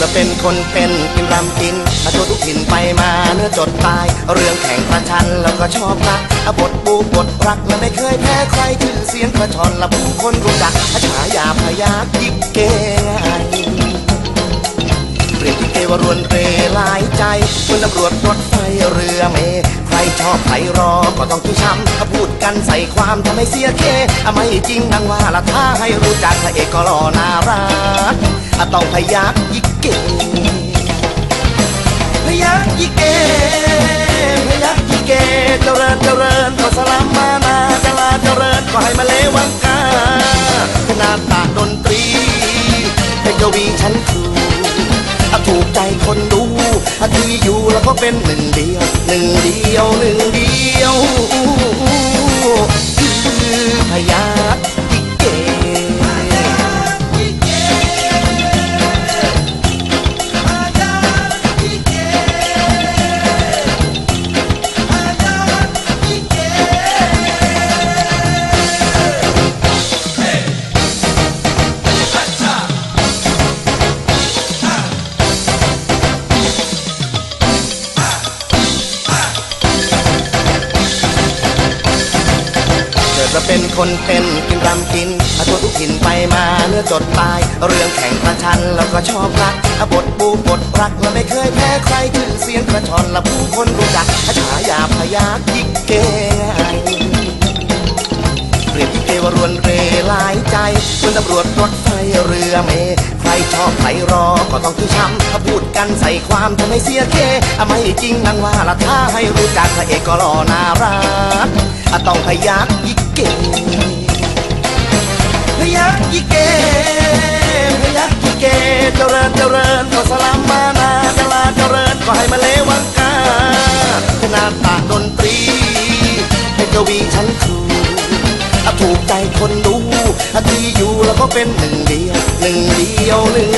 จะเป็นคนเป็นกินรำกินอาตัวทุกถิ่นไปมาเนื้อจดตาย เรื่องแข่งประชันแล้วก็ชอบรักอาบทบูบทรักและไม่เคยแพ้ใครชื่อเสียงกระชอนละผู้คนรู้จักอาฉายาพยายิกเกง่ายเรียกที่เกวรวนเรลายใจเมือนตำรวจรถไฟเรือเมใครชอบใครรอก็ต้องที่ช้ำถ้าพูดกันใส่ความทำให้เสียเคอไม่จริงดังว่าละถ้าให้รู้จักพระเอกก็หล่อน่ารัก อะต้องพยักยิกเก่งพยักยิกเก่งพยักยิกเก่งเจริญเจริญก็สลามมานาจลาเจริญก็ให้มาเลวังกาขนาดตาดนตรีเป็นกวีชั้นครูอะถูกใจคนดูอะที่อยู่แล้วก็เป็นหนึ่งเดียว หนึ่งเดียวหนึ่งเดียว เป็นคนเป็นกินรำกินอาตัวทุกถิ่นไปมาเนื้อจดตาย เรื่องแข่งประชันแล้วก็ชอบรักอบทบูบทรักและไม่เคยแพ้ใครชื่อเสียงกระชอนและผู้คนรู้จักอาฉายาพยาคิกเกเปรียบที่เกวรวนเรลายใจคนตำรวจรถไฟ เรือเม ใครชอบใครรอ ก็ต้องที่ช้ำถ้าพูดกันใส่ความทำให้เสียเคอะไม่จริงดังว่าละถ้าให้รู้จักพระเอกก็หล่อน่ารักอะต้องพยักยิกเก่งพยักยิกเกพยักยิกเกเจริญเจริญก็สลามมานาจลาเจริญก็ให้มาเลวังกาขนาดตาดนตรีเป็นกวีชั้นครูอ ถูกใจคนดูที่อยู่แล้วก็เป็นหนึ่งเดียวหนึ่งเดียวหนึ่ง